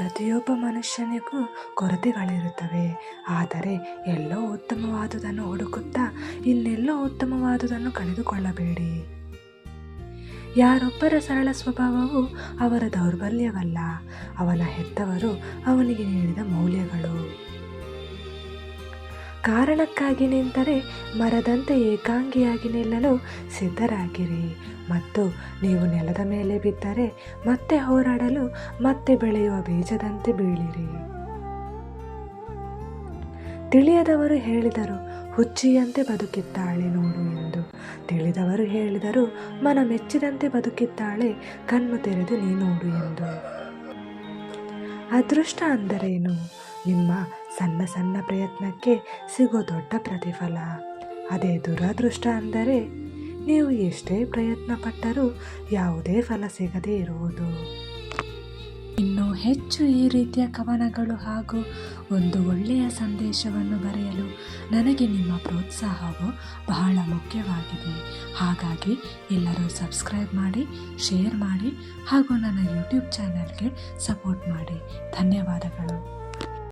ಪ್ರತಿಯೊಬ್ಬ ಮನುಷ್ಯನಿಗೂ ಕೊರತೆಗಳಿರುತ್ತವೆ. ಆದರೆ ಎಲ್ಲೋ ಉತ್ತಮವಾದುದನ್ನು ಹುಡುಕುತ್ತಾ ಇನ್ನೆಲ್ಲೋ ಉತ್ತಮವಾದುದನ್ನು ಕಳೆದುಕೊಳ್ಳಬೇಡಿ. ಯಾರೊಬ್ಬರ ಸರಳ ಸ್ವಭಾವವು ಅವರ ದೌರ್ಬಲ್ಯವಲ್ಲ. ಅವನ ಹೆತ್ತವರು ಅವನಿಗೆ ನೀಡಿದ ಮೌಲ್ಯಗಳು. ಕಾರಣಕ್ಕಾಗಿ ನಿಂತರೆ ಮರದಂತೆ ಏಕಾಂಗಿಯಾಗಿ ನಿಲ್ಲಲು ಸಿದ್ಧರಾಗಿರಿ. ಮತ್ತು ನೀವು ನೆಲದ ಮೇಲೆ ಬಿದ್ದರೆ ಮತ್ತೆ ಹೋರಾಡಲು ಮತ್ತೆ ಬೆಳೆಯುವ ಬೀಜದಂತೆ ಬೀಳಿರಿ. ತಿಳಿಯದವರು ಹೇಳಿದರು, ಹುಚ್ಚಿಯಂತೆ ಬದುಕಿದ್ದಾಳೆ ನೋಡು ಎಂದು. ತಿಳಿದವರು ಹೇಳಿದರು ಮನ ಮೆಚ್ಚಿದಂತೆ ಬದುಕಿದ್ದಾಳೆ, ಕಣ್ಣು ತೆರೆದು ನೀ ನೋಡು ಎಂದು. ಅದೃಷ್ಟ ಅಂದರೇನು? ನಿಮ್ಮ ಸಣ್ಣ ಸಣ್ಣ ಪ್ರಯತ್ನಕ್ಕೆ ಸಿಗೋ ದೊಡ್ಡ ಪ್ರತಿಫಲ. ಅದೇ ದುರದೃಷ್ಟ ಅಂದರೆ ನೀವು ಎಷ್ಟೇ ಪ್ರಯತ್ನ ಪಟ್ಟರೂ ಯಾವುದೇ ಫಲ ಸಿಗದೇ ಇರುವುದು. ಇನ್ನು ಹೆಚ್ಚು ಈ ರೀತಿಯ ಕವನಗಳು ಹಾಗೂ ಒಂದು ಒಳ್ಳೆಯ ಸಂದೇಶವನ್ನು ಬರೆಯಲು ನನಗೆ ನಿಮ್ಮ ಪ್ರೋತ್ಸಾಹವು ಬಹಳ ಮುಖ್ಯವಾಗಿದೆ. ಹಾಗಾಗಿ ಎಲ್ಲರೂ ಸಬ್ಸ್ಕ್ರೈಬ್ ಮಾಡಿ, ಶೇರ್ ಮಾಡಿ ಹಾಗೂ ನನ್ನ ಯೂಟ್ಯೂಬ್ ಚಾನಲ್ಗೆ ಸಪೋರ್ಟ್ ಮಾಡಿ. ಧನ್ಯವಾದಗಳು.